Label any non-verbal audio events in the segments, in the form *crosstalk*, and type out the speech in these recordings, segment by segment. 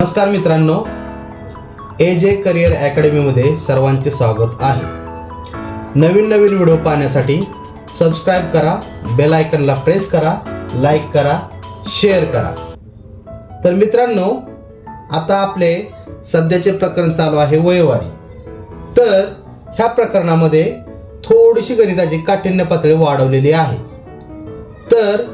नमस्कार मित्रांनो ए जे करिअर अकॅडमीमध्ये सर्वांचे स्वागत आहे. नवीन नवीन व्हिडिओ पाहण्यासाठी सबस्क्राईब करा बेल आयकनला प्रेस करा लाईक करा शेअर करा. तर मित्रांनो आता आपले सध्याचे प्रकरण चालू आहे वयवारी. तर ह्या प्रकरणामध्ये थोडीशी गणिताची काठिण्य पातळी वाढवलेली आहे. तर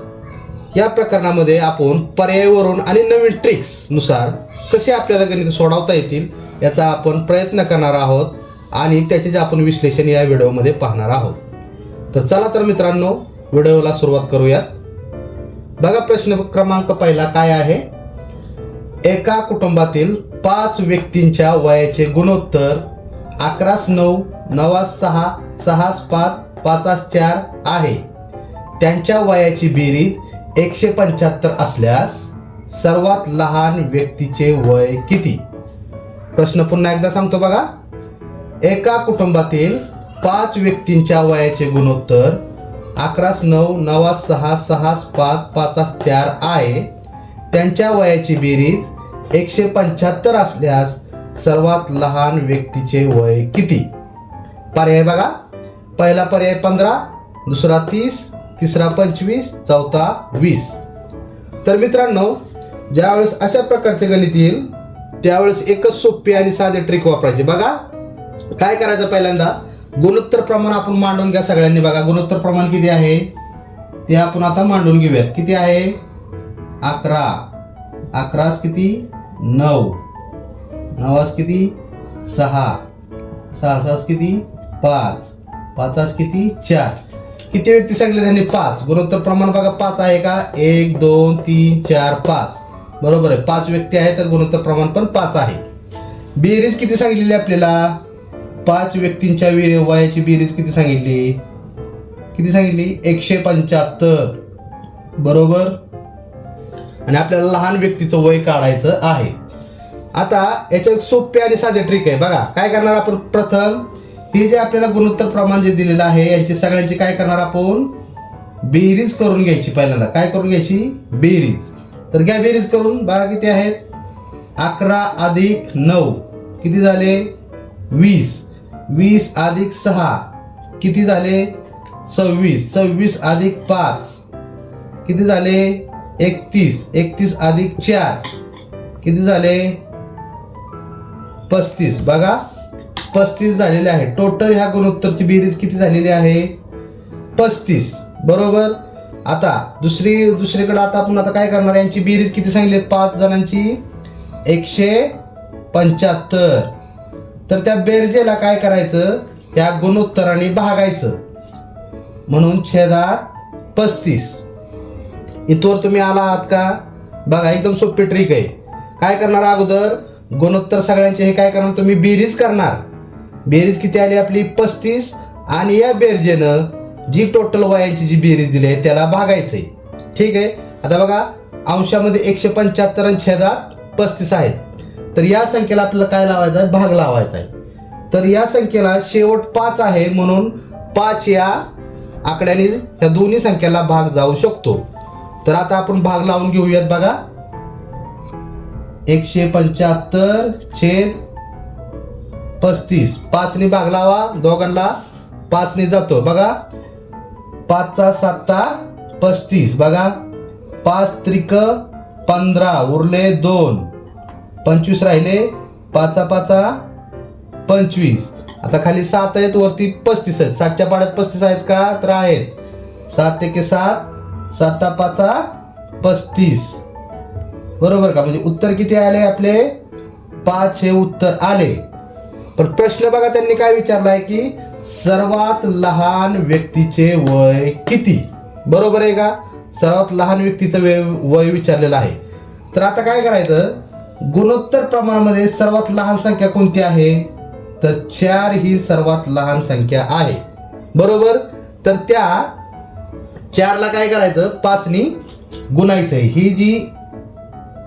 या प्रकरणामध्ये आपण पर्यायवरून आणि नवीन ट्रिक्सनुसार कसे आपल्याला गणित सोडवता येतील याचा आपण प्रयत्न करणार आहोत आणि त्याचे आपण विश्लेषण या व्हिडिओमध्ये पाहणार आहोत. तर चला तर मित्रांनो व्हिडिओला सुरुवात करूयात. बघा प्रश्न क्रमांक पहिला काय आहे? एका कुटुंबातील पाच व्यक्तींच्या वयाचे गुणोत्तर अकराच नऊ नवास सहा सहाच पाच पाचास चार आहे. त्यांच्या वयाची बेरीज एकशे पंच्याहत्तर असल्यास सर्वात लहान व्यक्तीचे वय किती? प्रश्न पुन्हा एकदा सांगतो बघा. एका कुटुंबातील पाच व्यक्तींच्या वयाचे गुणोत्तर अकरास नऊ नवा सहा सहा पाच पाचास चार आहे. त्यांच्या वयाची बेरीज एकशे पंच्याहत्तर असल्यास सर्वात लहान व्यक्तीचे वय किती? पर्याय बघा. पहिला पर्याय पंधरा दुसरा तीस तिसरा पंचवीस चौथा वीस. तर मित्रांनो ज्यावेळेस अशा प्रकारचे गणित येईल त्यावेळेस एकच सोपी आणि साधे ट्रिक वापरायची. बघा काय करायचं पहिल्यांदा? गुणोत्तर प्रमाण आपण मांडून घ्या सगळ्यांनी बघा. गुणोत्तर प्रमाण किती आहे? ते आपण आता मांडून घेऊयात. किती आहे? अकरा. अकरास किती? नऊ. नवास किती? सहा. सहासास किती? पाच. पाचास किती? चार. किती व्यक्ती सांगितले त्यांनी? पाच. गुणोत्तर प्रमाण बघा पाच आहे का? एक दोन तीन चार पाच. बरोबर आहे. पाच व्यक्ती आहे तर गुणोत्तर प्रमाण पण पाच आहे. बेरीज किती सांगितलेली आपल्याला? पाच व्यक्तींच्या वे- वयाची बेरीज किती सांगितली? किती सांगितली? एकशे पंच्याहत्तर. बरोबर? आणि आपल्याला लहान व्यक्तीचं वय काढायचं आहे. आता याच्या एक सोपे आणि साधे ट्रिक आहे. बघा काय करणार आपण? प्रथम हे जे आपल्याला गुणोत्तर प्रमाण जे दिलेलं आहे यांची सगळ्यांची काय करणार आपण? बेरीज करून घ्यायची पहिल्यांदा. काय करून घ्यायची? बेरीज. तर घ्या बेरीज करून बघा किती आहेत. अकरा अधिक नऊ किती झाले? वीस. वीस अधिक सहा किती झाले? सव्वीस. सव्वीस अधिक पाच किती झाले? एकतीस. एकतीस अधिक चार किती झाले? पस्तीस. बघा पस्तीस झालेले आहे. टोटल ह्या गुणोत्तरची बेरीज किती झालेली आहे? पस्तीस. बरोबर? आता दुसरी दुसरीकडे आता आपण आता काय करणार? यांची बेरीज किती सांगितली पाच जणांची. एकशे पंच्याहत्तर. तर त्या बेरजेला काय करायचं? या गुणोत्तराने भागायचं. म्हणून छेदात पस्तीस. इथवर तुम्ही आला आहात का? बघा एकदम सोपी ट्रिक आहे. काय करणार अगोदर? गुणोत्तर सगळ्यांचे हे काय करणार? तुम्ही बेरीज करणार. बेरीज किती आली आपली? पस्तीस. आणि या बेरजेनं जी टोटल वयांची जी बेरीज दिली आहे त्याला भागायचंय. ठीक आहे? आता बघा अंशामध्ये एकशे पंच्याहत्तर आणि छेदात पस्तीस आहेत. तर या संख्येला आपल्याला काय लावायचं आहे? भाग लावायचा आहे. तर या संख्येला शेवट पाच आहे म्हणून पाच या आकड्याने या दोन्ही संख्येला भाग जाऊ शकतो. तर आता आपण भाग लावून घेऊयात बघा. एकशे पंच्याहत्तर छेद पस्तीस. पाचने भाग लावा दोघांना पाचने जातो. बघा पाचचा सातचा पस्तीस. बघा. पाच त्रिक पंधरा उरले दोन. पंचवीस राहिले पाचा पाचा पंचवीस. आता खाली सात आहेत वरती पस्तीस आहेत. सातच्या पाड्यात पस्तीस आहेत का? तर आहेत. सात एके सात साता पाचा पस्तीस. बरोबर का? म्हणजे उत्तर किती आले आपले? पाच हे उत्तर आले. पण प्रश्न बघा त्यांनी काय विचारलाय की सर्वात लहान व्यक्तीचे वय किती? बरोबर आहे का? सर्वात लहान व्यक्तीचं वय वय विचारलेलं आहे. तर आता काय करायचं? गुणोत्तर प्रमाणामध्ये सर्वात लहान संख्या कोणती आहे? तर चार ही सर्वात लहान संख्या आहे. बरोबर? तर त्या चारला काय करायचं? पाचनी गुणायचंय ही जी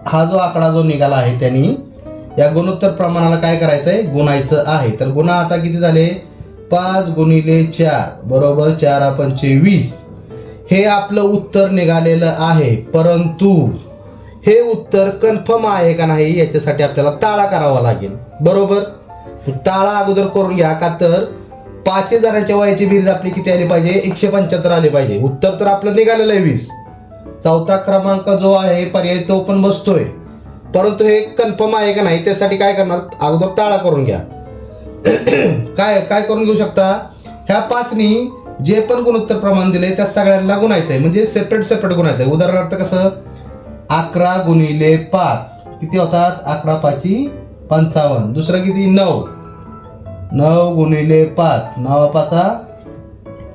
हा जो आकडा जो निघाला आहे त्यांनी या गुणोत्तर प्रमाणाला काय करायचं आहे गुणायचं आहे. तर गुणा आता किती झाले? पाच गुणिले चार बरोबर चार पंचे वीस. हे आपलं उत्तर निघालेलं आहे परंतु हे उत्तर कन्फर्म आहे का नाही याच्यासाठी आपल्याला ताळा करावा लागेल. बरोबर? ताळा अगोदर करून घ्या का तर पाचशे जणांच्या वयाची बिरीज आपली किती आली पाहिजे? एकशे पंच्याहत्तर आली पाहिजे. उत्तर तर आपलं निघालेलं आहे वीस. चौथा क्रमांक जो आहे पर्याय तो पण बसतोय. परंतु हे कन्फर्म आहे का नाही त्यासाठी काय करणार? अगोदर ताळा करून घ्या. काय काय करून घेऊ शकता? ह्या पाचनी जे पण गुणोत्तर प्रमाण दिले त्या सगळ्यांना गुणायचं आहे म्हणजे सेपरेट सेपरेट गुणायचं आहे उदाहरणार्थ कसं? अकरा गुणिले पाच. किती होतात? अकरा पाची पंचावन्न. दुसरं किती? नऊ. नऊ गुणिले पाच. नवा पाचा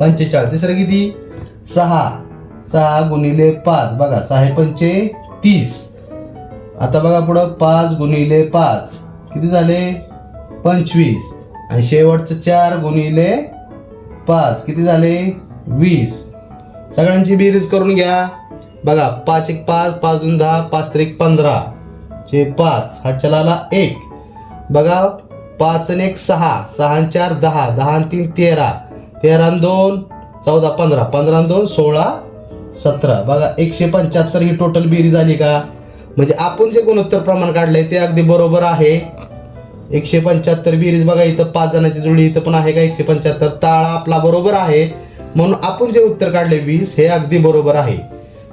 पंचेचाळीस. तिसरं किती? सहा. सहा गुणिले पाच. बघा सहा पंचे तीस आता बघा पुढं. पाच गुणिले पाच. किती झाले? पंचवीस. आणि शेवटचं चार गुणिले पाच. किती झाले? वीस. सगळ्यांची बेरीज करून घ्या. बघा पाच एक पाच पाच दोन दहा पाच त्रिक पंधरा. चे पाच हा चलाला एक. बघा पाच आणि एक सहा. सहा चार दहा. दहा तीन तेरा. तेरा दोन चौदा पंधरा. पंधरा दोन सोळा सतरा. बघा एकशे पंच्याहत्तर ही टोटल बेरीज आली का? म्हणजे आपण जे गुणोत्तर प्रमाण काढलंय ते अगदी बरोबर आहे. एकशे पंच्याहत्तर बिरीज बघा इथं पाच जणांची जोडी इथं पण आहे का? एकशे पंच्याहत्तर. ताळा आपला बरोबर आहे. म्हणून आपण जे उत्तर काढले वीस हे अगदी बरोबर आहे.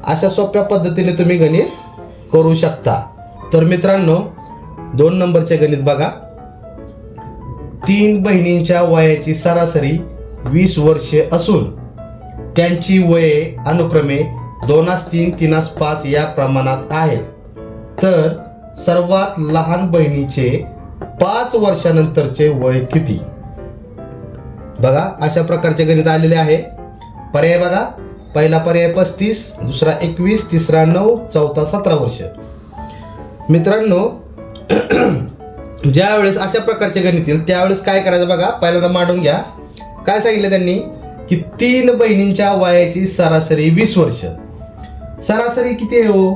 अशा सोप्या पद्धतीने तुम्ही गणित करू शकता. तर मित्रांनो दोन नंबरचे गणित बघा. तीन बहिणींच्या वयाची सरासरी वीस वर्षे असून त्यांची वये अनुक्रमे दोनास तीन तीनास पाच या प्रमाणात आहेत. तर सर्वात लहान बहिणीचे पाच वर्षानंतरचे वय किती? बघा अशा प्रकारचे गणित आलेले आहे. पर्याय बघा. पहिला पर्याय पस्तीस दुसरा एकवीस तिसरा नऊ चौथा सतरा वर्ष. मित्रांनो *clears throat* ज्या वेळेस अशा प्रकारचे गणित येईल त्यावेळेस काय करायचं बघा? पहिल्यांदा मांडून घ्या. काय सांगितलं त्यांनी? की तीन बहिणींच्या वयाची सरासरी वीस वर्ष. सरासरी किती आहे हो?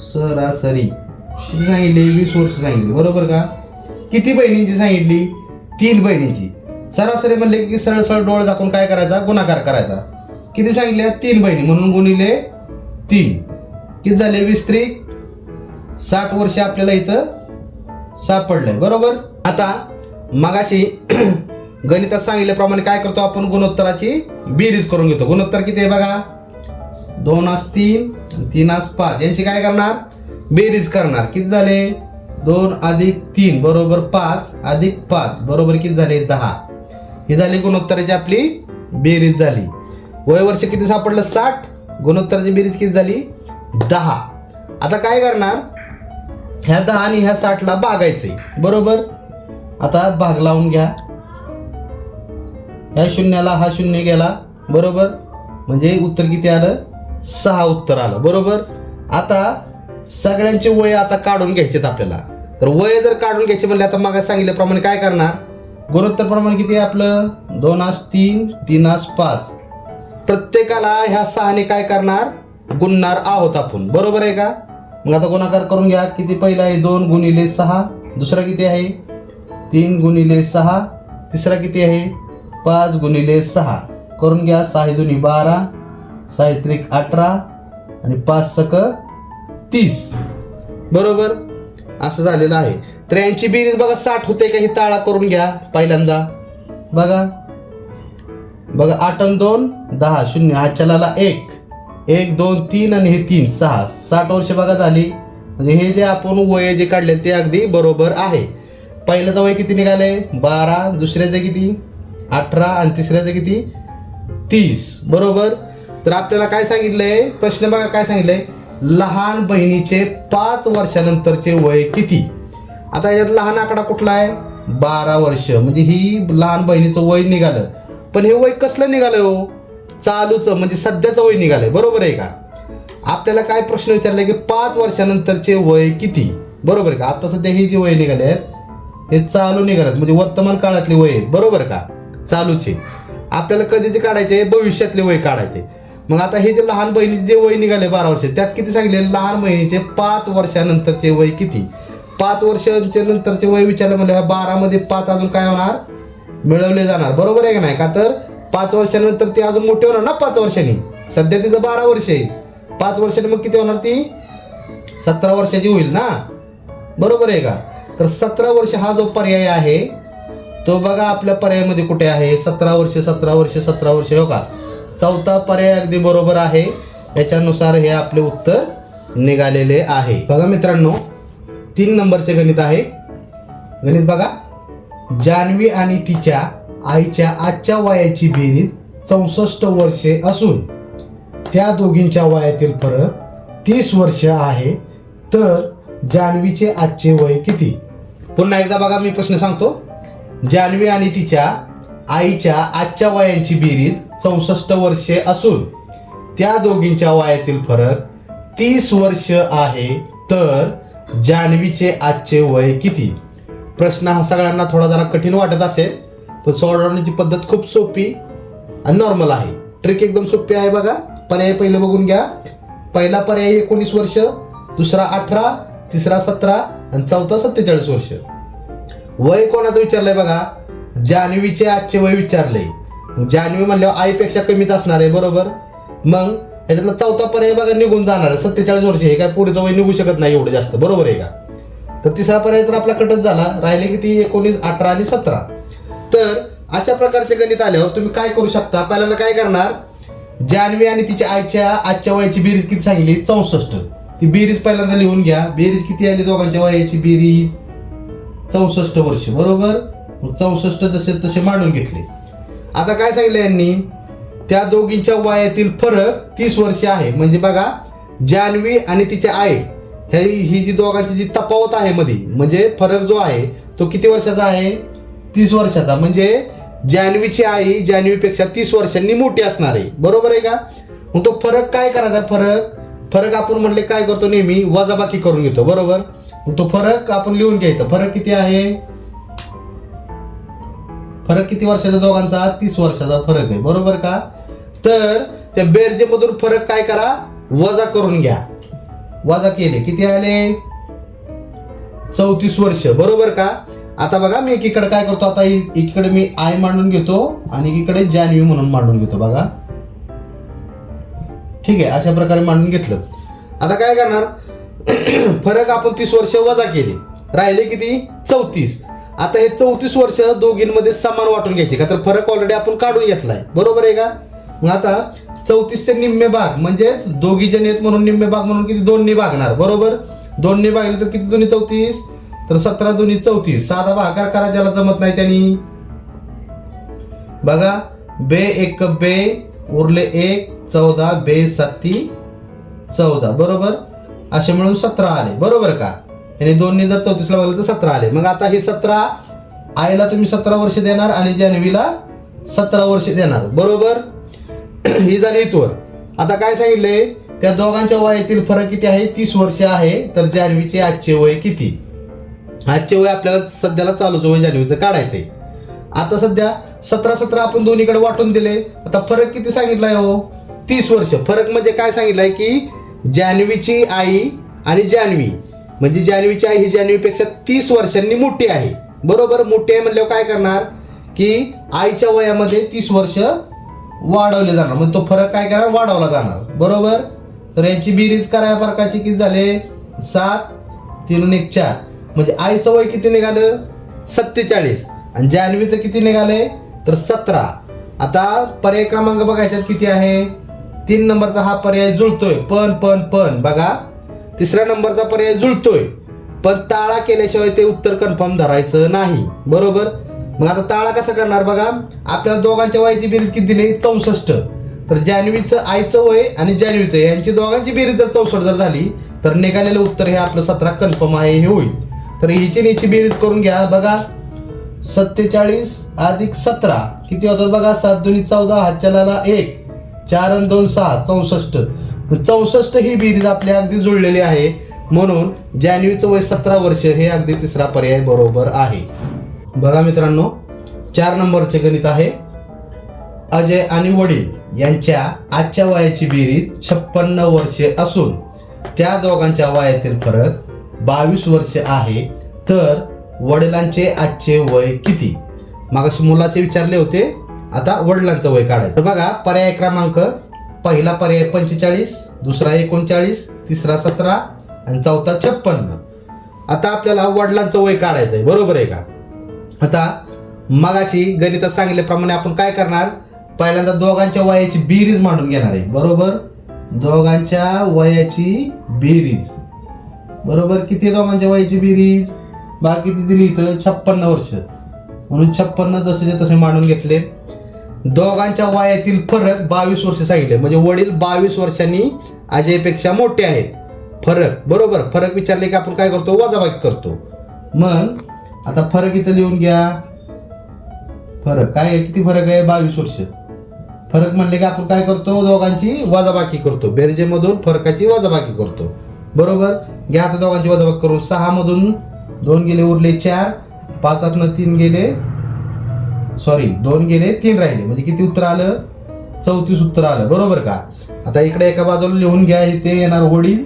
सरासरी. किती सांगितले? वीस वर्ष सांगितले. बरोबर का? किती बहिणींची सांगितली? तीन बहिणींची. सरासरी म्हणले की सरळ सरळ डोळ दाखवून काय करायचा? गुणाकार करायचा. किती सांगितल्या तीन बहिणी. म्हणून गुणिले तीन. किती झाले? वीस त्रिक साठ वर्ष आपल्याला इथं सापडलंय. बरोबर? आता मगाशी *clears throat* गणितात सांगितल्याप्रमाणे काय करतो आपण? गुणोत्तराची बेरीज करून घेतो. गुणोत्तर किती आहे बघा? दोन आस तीन तीन आस पाच. यांची काय करणार? बेरीज करणार. किती झाले? दोन अधिक तीन बरोबर पाच अधिक पाच बरोबर किती झाले? दहा. ही झाली गुणोत्तराची आपली बेरीज झाली. वय वर्ष किती सापडलं? साठ. गुणोत्तराची बेरीज किती झाली? दहा. आता काय करणार? ह्या दहा आणि ह्या साठला भागायचे बरोबर? आता भाग लावून घ्या. ह्या शून्याला हा शून्य गेला. बरोबर? म्हणजे उत्तर किती आलं? सहा उत्तर आलं. बरोबर? आता सगळ्यांचे वय आता काढून घ्यायचेत आपल्याला. तर वय जर काढून घ्यायचे म्हणले आता मग सांगितल्याप्रमाणे काय करणार? गुणोत्तर प्रमाण किती आहे आपलं? दोन आस तीन तीन आस पाच. प्रत्येकाला ह्या सहाने काय करणार? गुणणार आहोत आपण. बरोबर आहे का? मग आता गुणाकार करून घ्या. किती पहिला आहे? दोन गुणिले सहा. दुसरा किती आहे? तीन गुणिले सहा. तिसरा किती आहे? पाच गुणिले सहा. करून घ्या. सहा दोन्ही बारा. सहा त्रिक अठरा. आणि पाच सक तीस. बरोबर? असं झालेलं आहे. तर यांची बेरीज बघा साठ होते का ही ताळा करून घ्या पहिल्यांदा. बघा. बघा आठ आणि दोन दहा शून्य. हा चलाला एक. एक दोन तीन आणि हे तीन सहा. साठ वर्ष बघा झाली. म्हणजे हे जे आपण वय जे काढले ते अगदी बरोबर आहे. पहिल्याचं वय किती निघाले? बारा. दुसऱ्याचं किती? अठरा. आणि तिसऱ्याचं किती? तीस. बरोबर? तर आपल्याला काय सांगितलंय? प्रश्न बघा काय सांगितलंय? लहान बहिणीचे पाच वर्षानंतरचे वय किती? आता यात लहान आकडा कुठला आहे? बारा वर्ष. म्हणजे ही लहान बहिणीचं वय निघालं. पण हे वय कसलं निघालं हो? चालूचं म्हणजे सध्याचं वय निघालंय. बरोबर आहे का? आपल्याला काय प्रश्न विचारले की पाच वर्षानंतरचे वय किती? बरोबर आहे का? आता सध्या हे जे वय निघाले आहेत हे चालू निघालेत. म्हणजे वर्तमान काळातले वय आहेत. बरोबर का? चालूचे. आपल्याला कधीचे काढायचे? भविष्यातले वय काढायचे. मग आता हे जे लहान बहिणीचे जे वय निघाले बारा वर्ष त्यात किती सांगितले? लहान बहिणीचे पाच वर्षानंतरचे वय किती? पाच वर्षांच्या नंतरचे वय विचारलं म्हणजे बारामध्ये पाच अजून काय होणार? मिळवले जाणार. बरोबर आहे का नाही? का तर पाच वर्षानंतर ते अजून मोठे होणार ना पाच वर्षांनी? सध्या तिचं बारा वर्ष आहे. पाच वर्षांनी मग किती होणार ती? सतरा वर्षाची होईल ना? बरोबर आहे का? तर सतरा वर्ष हा जो पर्याय आहे तो बघा आपल्या पर्यायामध्ये कुठे आहे. सतरा वर्ष सतरा वर्ष सतरा वर्ष हो का? चौथा पर्याय अगदी बरोबर आहे. याच्यानुसार हे आपले उत्तर निघालेले आहे. बघा मित्रांनो तीन नंबरचे गणित आहे. गणित बघा. जान्हवी आणि तिच्या आईच्या आजच्या वयाची बेरीज चौसष्ट वर्षे असून त्या दोघींच्या वयातील फरक तीस वर्ष आहे. तर जान्हवीचे आजचे वय किती? पुन्हा एकदा बघा मी प्रश्न सांगतो. जान्हवी आणि तिच्या आईच्या आजच्या वयांची बेरीज चौसष्ट वर्षे असून त्या दोघींच्या वयातील फरक तीस वर्ष आहे. तर जान्हवीचे आजचे वय किती? प्रश्न हा सगळ्यांना थोडा जरा कठीण वाटत असेल पण सोडवण्याची पद्धत खूप सोपी आणि नॉर्मल आहे. ट्रिक एकदम सोपी आहे बघा. पर्याय पहिले बघून घ्या. पहिला पर्याय एकोणीस वर्ष दुसरा अठरा तिसरा सतरा आणि चौथा सत्तेचाळीस वर्ष. वय कोणाचं विचारलंय बघा? जान्हवीचे आजचे वय विचारले जान्हवी म्हणल्यावर आईपेक्षा कमीच असणार आहे बरोबर? मग ह्याच्यातला चौथा पर्याय बघा निघून जाणार आहे. सत्तेचाळीस वर्ष हे काय पुढचं वय निघू शकत नाही एवढं जास्त बरोबर आहे का? तर तिसरा पर्याय तर आपला कटच झाला राहिले किती? एकोणीस अठरा आणि सतरा. तर अशा प्रकारचे गणित आल्यावर तुम्ही काय करू शकता? पहिल्यांदा काय करणार? जान्हवी आणि तिच्या आईच्या आजच्या वयाची बेरीज किती सांगितली? चौसष्ट. ती बेरीज पहिल्यांदा लिहून घ्या. बेरीज किती आली? दोघांच्या वयाची बेरीज? चौसष्ट वर्ष बरोबर? चौसष्ट जसे तसे मांडून घेतले. आता काय सांगितलं यांनी? त्या दोघींच्या वयातील फरक तीस वर्ष आहे. म्हणजे बघा जान्हवी आणि तिची आई हे ही जी दोघांची जी तफावत आहे मध्ये म्हणजे फरक जो आहे तो किती वर्षाचा आहे? तीस वर्षाचा. म्हणजे जान्हवीची आई जान्हवीपेक्षा तीस वर्षांनी मोठी असणार आहे. बरोबर आहे का? मग तो फरक काय करायचा फरक? फरक आपण म्हटले काय करतो नेहमी? वजाबाकी करून घेतो. बरोबर? मग तो फरक आपण लिहून घ्यायचा. फरक किती आहे? फरक किती वर्षाचा दोघांचा? तीस वर्षाचा फरक आहे. बरोबर का? तर त्या बेरजेमधून फरक काय करा? वजा करून घ्या. वजा केले. किती आले? चौतीस वर्ष. बरोबर का? आता बघा मी एकीकडे काय करतो? आता एकीकडे मी आय मांडून घेतो आणि एकीकडे जान्हवी म्हणून मांडून घेतो. बघा. ठीक आहे. अशा प्रकारे मांडून घेतलं. आता काय करणार? *clears throat* फरक आपण तीस वर्ष वजा केले. राहिले किती? चौतीस. आता हे चौतीस वर्ष दोघींमध्ये समान वाटून घ्यायचे का? तर फरक ऑलरेडी आपण काढून घेतलाय. बरोबर आहे का? मग आता चौतीसचे निम्मे भाग म्हणजेच दोघी जण आहेत म्हणून निम्मे भाग म्हणून किती दोन्ही भागणार? बरोबर? दोन्ही भागले तर किती दोन्ही? चौतीस. तर सतरा दोन्ही? चौतीस. साधा भागाकार करा ज्याला जमत नाही त्यांनी. बघा बे एक बे. उरले एक चौदा बे सत्ती चौदा. बरोबर? असे मिळून सतरा आले. बरोबर का? आणि दोन्ही जर चौतीसला बघलं तर सतरा आले. मग आता हे सतरा आईला तुम्ही सतरा वर्ष देणार आणि जान्हवीला सतरा वर्ष देणार. बरोबर? *clears throat* ही झाली इथवर. आता काय सांगितले त्या दोघांच्या वयातील फरक किती आहे? तीस वर्ष आहे. तर जान्हवीचे आजचे वय किती? आजचे वय आपल्याला सध्याला चालूच वय जान्हवीचं काढायचंय. आता सध्या सतरा सतरा आपण दोन्हीकडे वाटून दिले. आता फरक किती सांगितलाय हो? तीस वर्ष. फरक म्हणजे काय सांगितलंय की जान्हवीची आई आणि जान्हवी म्हणजे जान्हवीची आई ही जान्हवीपेक्षा तीस वर्षांनी मोठी आहे. बरोबर मोठी आहे म्हणल्यावर काय करणार? की आईच्या वयामध्ये तीस वर्ष वाढवले जाणार. म्हणजे तो फरक काय करणार? वाढवला जाणार. बरोबर? तर यांची बेरीज करा फरकाची किती झाले? सात तीन एक चार. म्हणजे आईचं वय किती निघालं? सत्तेचाळीस. आणि जान्हवीचं किती निघाले? तर सतरा. आता पर्याय क्रमांक बघायच्यात किती आहे? तीन नंबरचा हा पर्याय जुळतोय. पण पण पण. बघा. तिसऱ्या नंबरचा पर्याय जुळतोय. पण ताळा केल्याशिवाय ते उत्तर कन्फर्म धरायचं नाही. बरोबर? मग आता ताळा कसं करणार बघा. आपल्याला दोघांच्या वयाची बेरीज किती दिली? चौसष्ट. तर जान्हवीचं आईचं वय आणि जान्हवीचं यांची दोघांची बेरीज जर चौसष्ट जर झाली तर निघालेलं उत्तर हे आपलं सतरा कन्फर्म आहे हे होईल. तर हिची नीची बेरीज करून घ्या. बघा. सत्तेचाळीस अधिक सतरा. किती होतात बघा? सात दोन्ही चौदा. हातच्याला एक. चार आणि दोन सहा. चौसष्ट. चौसष्ट ही बेरीज आपल्या अगदी जुळलेली आहे. म्हणून जान्हवीचं वय सतरा वर्ष हे अगदी तिसरा पर्याय बरोबर आहे. बघा मित्रांनो चार नंबरचे गणित आहे. अजय आणि वडील यांच्या आजच्या वयाची बेरीज छप्पन्न वर्षे असून त्या दोघांच्या वयातील फरक बावीस वर्ष आहे. तर वडिलांचे आजचे वय किती? मागाशी मुलाचे विचारले होते. आता वडिलांचं वय काढायचं. बघा पर्याय क्रमांक पहिला पर्याय पंचेचाळीस दुसरा एकोणचाळीस तिसरा सतरा आणि चौथा छप्पन्न. आता आपल्याला वडिलांचं वय काढायचं आहे बरोबर आहे का? आता मगाशी गणितात सांगितल्याप्रमाणे आपण काय करणार? पहिल्यांदा दोघांच्या वयाची बेरीज मांडून घेणार आहे बरोबर? दोघांच्या वयाची बेरीज. बरोबर? किती दोघांच्या वयाची बेरीज? बा किती दिली इथं छप्पन्न वर्ष. म्हणून छप्पन्न जसे तसे मांडून घेतले दोघांच्या वयातील फरक बावीस वर्ष सांगितले. म्हणजे वडील बावीस वर्षांनी अजयपेक्षा मोठे आहेत. फरक बरोबर? फरक विचारले की आपण काय करतो? वजाबाकी करतो. मग आता फरक इथं लिहून घ्या. फरक काय आहे? किती फरक आहे? बावीस वर्ष. फरक म्हणले की आपण काय करतो? दोघांची वजाबाकी करतो. बेरजेमधून फरकाची वजाबाकी करतो. बरोबर? घ्या आता दोघांची वजाबाकी करून. सहा मधून दोन गेले उरले चार. पाचातनं तीन गेले सॉरी दोन गेले तीन राहिले. म्हणजे किती उत्तर आलं? चौतीस उत्तर आलं. बरोबर का? आता इकडे एका बाजूला लिहून घ्या इथे येणार वडील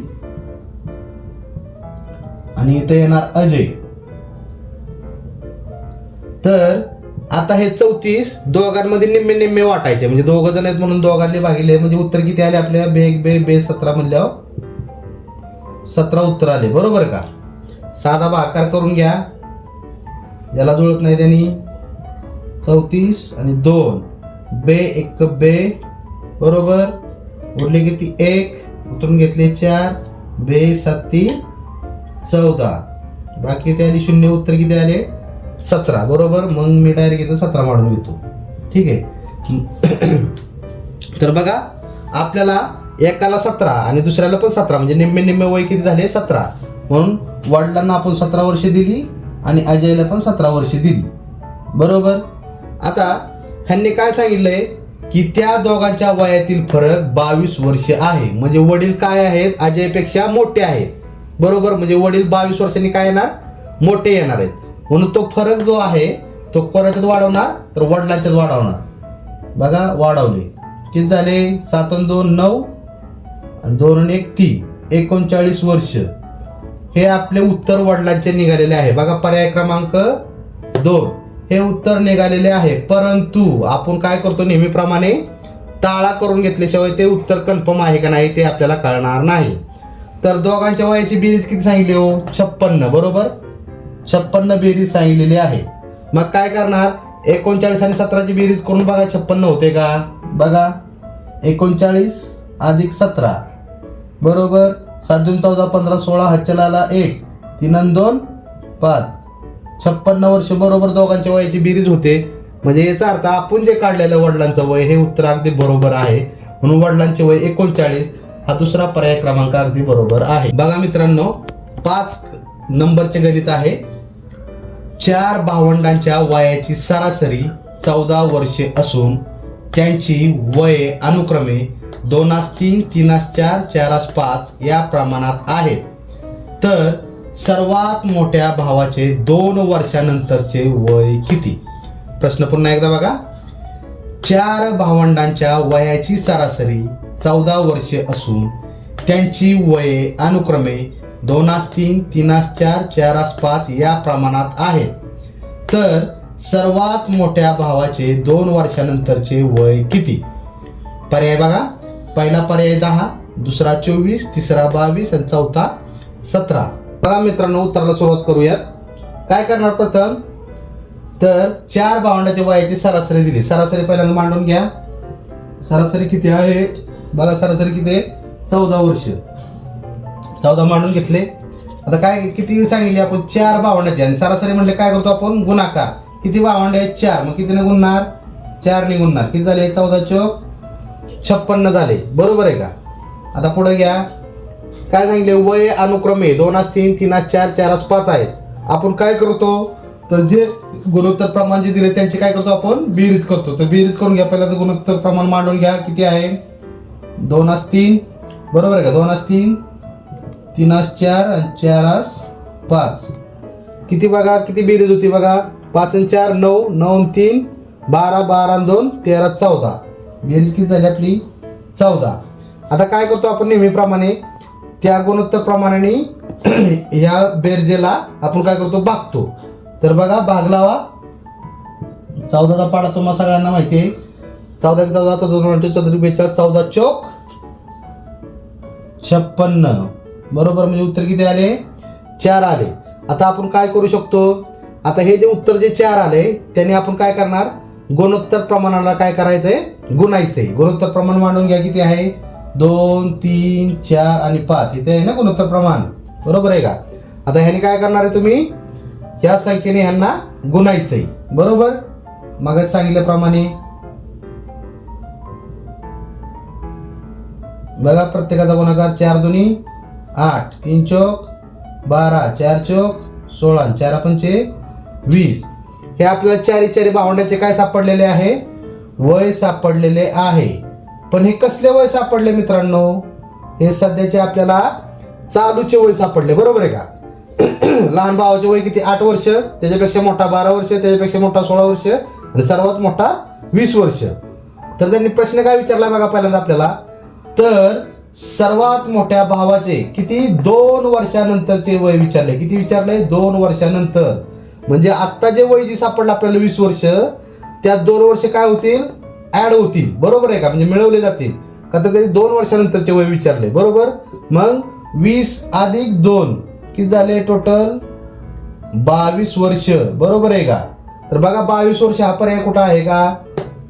आणि इथे येणार अजय. तर आता हे चौतीस दोघांमध्ये निम्मे निम्मे वाटायचे. म्हणजे दोघ जण आहेत म्हणून दोघांनी भागिले. म्हणजे उत्तर किती आले आपल्या बेग बे बे सतरा म्हणल्यावर सतरा उत्तर आले. बरोबर का? साधा भाकार करून घ्या. ज्याला जुळत नाही त्यांनी. चौतीस आणि दोन. बे एक बे बरोबर? उरले किती? एक. उतरून घेतले चार. बे साती चौदा. बाकी ते आली? शून्य. उत्तर किती आले? सतरा. बरोबर? मग मी डायरेक्ट इथं सतरा मांडून घेतो. ठीक आहे? तर बघा आपल्याला एकाला सतरा आणि दुसऱ्याला पण सतरा. म्हणजे निम्मे निम्मे वय किती झाले? सतरा. म्हणून वडिलांना आपण सतरा वर्षे दिली आणि अजयला पण सतरा वर्षे दिली. बरोबर? आता ह्यांनी काय सांगितलंय? की त्या दोघांच्या वयातील फरक बावीस वर्ष आहे. म्हणजे वडील काय आहेत? अजयपेक्षा मोठे आहेत. बरोबर? म्हणजे वडील बावीस वर्षांनी काय येणार? मोठे येणार आहेत. म्हणून तो फरक जो आहे तो कोणाच्यात वाढवणार? तर वडिलांच्याच वाढवणार. बघा वाढवले. किती झाले? सात आणि दोन नऊ. आणि दोन एक तीन. एकोणचाळीस वर्ष. हे आपले उत्तर वडिलांचे निघालेले आहे. बघा पर्याय क्रमांक दोन. हे उत्तर निघालेले आहे. परंतु आपण काय करतो नेहमीप्रमाणे? ताळा करून घेतल्याशिवाय ते उत्तर कन्फर्म आहे का नाही ते आपल्याला कळणार नाही. तर दोघांच्या वयाची बेरीज किती सांगितली हो? छप्पन्न बरोबर? छप्पन्न बेरीज सांगितलेली आहे. मग काय करणार? एकोणचाळीस आणि सतराची बेरीज करून बघा छप्पन्न होते का? बघा. एकोणचाळीस अधिक सतरा बरोबर? सात दोन चौदा पंधरा सोळा हच्चलाला एक. तीन दोन पाच. छप्पन्न वर्ष बरोबर दोघांच्या वयाची बेरीज होते. म्हणजे याचा अर्थ आपण जे काढलेलं वडिलांचं वय हे उत्तर अगदी बरोबर आहे. म्हणून वडिलांचे वय एकोणचाळीस हा दुसरा पर्याय क्रमांक अगदी बरोबर आहे. बघा मित्रांनो पाच नंबरचे गणित आहे. चार भावंडांच्या वयाची सरासरी चौदा वर्षे असून त्यांची वये अनुक्रमे दोनास तीन तीनास चार चारास पाच या प्रमाणात आहेत. तर सर्वात मोठ्या भावाचे दोन वर्षानंतरचे वय किती? प्रश्न पुन्हा एकदा बघा. चार भावंडांच्या वयाची सरासरी चौदा वर्षे असून त्यांची वये अनुक्रमे दोनास तीन तीनास चार चारास पाच या प्रमाणात आहेत. तर सर्वात मोठ्या भावाचे दोन वर्षानंतरचे वय किती? पर्याय बघा. पहिला पर्याय दहा दुसरा चोवीस तिसरा बावीस आणि चौथा सतरा. बघा मित्रांनो उत्तराला सुरुवात करूयात. काय करणार प्रथम? तर चार भावंडाच्या वयाची सरासरी दिली. सरासरी पहिल्यांदा मांडून घ्या. सरासरी किती आहे? बघा सरासरी किती आहे? चौदा वर्ष. चौदा मांडून घेतले. आता काय किती सांगितले आपण? चार भावंडाचे. आणि सरासरी म्हणजे काय करतो आपण? गुणाकार. किती भावंडे आहेत? चार. मग कितीने गुणणार? चारने गुणणार. किती झाले? चौदा चौक छप्पन्न झाले. बरोबर आहे का? आता पुढे घ्या. काय सांगितले? वय अनुक्रमे दोन आज तीन तीन आज चार चार आज पाच आहेत. आपण काय करतो? तर जे गुणोत्तर प्रमाण जे दिले त्यांचे काय करतो आपण? बेरीज करतो. तर बेरीज करून घ्या. पहिल्यांदा गुणोत्तर प्रमाण मांडून घ्या. किती आहे? दोन आज तीन. बरोबर आहे का? दोन आज तीन तीन आज चार आणि चार आज पाच. किती बघा? किती बेरीज होती बघा? पाच आणि चार नऊ. नऊ तीन बारा बारा दोन तेरा चौदा. बेरीज किती झाली आपली? चौदा. आता काय करतो आपण नेहमीप्रमाणे? त्या गुणोत्तर प्रमाणाने *clears throat* या बेरजेला आपण काय करतो? भागतो तर बघा भाग लावा. चौदाचा पाडा तुम्हाला सगळ्यांना माहिती आहे. चौदा एक चौदा चौदा चौदा बेचाळीस चौदा चौक छप्पन्न. बरोबर म्हणजे उत्तर किती आले? चार आले. आता आपण काय करू शकतो? आता हे जे उत्तर जे चार आले त्याने आपण काय करणार? गुणोत्तर प्रमाणाला काय करायचंय? गुणायचंय. गुणोत्तर प्रमाण मांडून घ्या किती आहे? दोन तीन चार आणि पाच. इथे आहे ना गुणोत्तर प्रमाण? बरोबर आहे का? आता ह्याने काय करणार आहे तुम्ही? या संख्येने ह्यांना गुणायचंय. बरोबर? मग सांगितल्याप्रमाणे. बघा प्रत्येकाचा गुणाकार. चार दोन्ही आठ. तीन चौक बारा. चार चौक सोळा. चार पंचे वीस. हे आपल्याला चारी चारी भावंडाचे काय सापडलेले आहे? वय सापडलेले आहे. पण हे कसले वय सापडले मित्रांनो? हे सध्याचे आपल्याला चालूचे वय सापडले बरोबर आहे का? *clears throat* लहान भावाचे वय किती? आठ वर्ष त्याच्यापेक्षा मोठा बारा वर्ष त्याच्यापेक्षा मोठा सोळा वर्ष आणि सर्वात मोठा वीस वर्ष. तर त्यांनी प्रश्न काय विचारला बघा पहिल्यांदा आपल्याला? तर सर्वात मोठ्या भावाचे किती? दोन वर्षानंतरचे वय विचारले. किती विचारले? दोन वर्षानंतर. म्हणजे आत्ता जे वय जे सापडलं आपल्याला वीस वर्ष त्यात दोन वर्ष काय होतील? ऍड होतील. बरोबर आहे का? म्हणजे मिळवले जातील. का तर त्याचे दोन वर्षानंतरचे वय विचारले. बरोबर? मग वीस अधिक दोन. किती झाले टोटल बावीस वर्ष. बरोबर आहे का? तर बघा बावीस वर्ष हा पर्याय कुठं आहे का?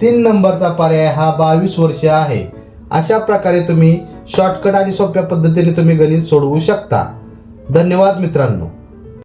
तीन नंबरचा पर्याय हा बावीस वर्ष आहे. अशा प्रकारे तुम्ही शॉर्टकट आणि सोप्या पद्धतीने तुम्ही गणित सोडवू शकता. धन्यवाद मित्रांनो.